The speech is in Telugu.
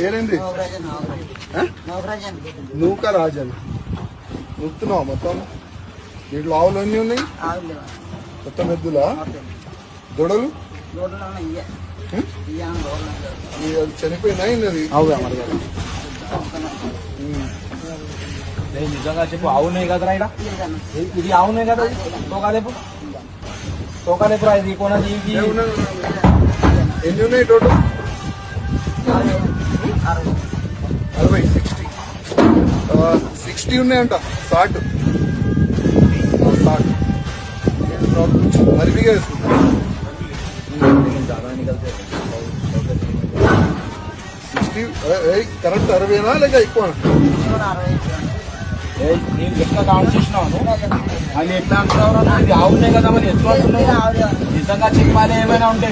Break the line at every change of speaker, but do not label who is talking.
పేరేంది? నూక రాజన్. నూపుతున్నావా మొత్తం? దీంట్లో ఆవులు అన్నీ ఉన్నాయి? మొత్తం ఎద్దులా? దొడలు?
రోడ్లలో ఇయ్య.
హ్మ్?
ఇయ్య రోడ్లు
ఈ అది చనిపోయినా అది
అవుగా మరి కదా. నేను నిజంగా చెప్పు అవునే కదరా ఇక్కడ ఇది- ఇది అవునే కదా? తోకాలేపు తోకాలేపురా ఇది కొనది
ఎన్ని ఉన్నాయి టోటల్? అరవై సిక్స్టీ సిక్స్టీ ఉన్నాయంట సాట్ సాట్ అరవిగా వేసుకుంటా. సిక్స్టీ కరెక్ట్ అరవైనా లేక ఎక్కువ
నేను ఎట్లా కౌంట్ చేసినావు అది ఎట్లా అంటున్నావు ఆవునే కదా మరి ఎట్లా నిజంగా చెప్పాలి ఏమైనా ఉంటే.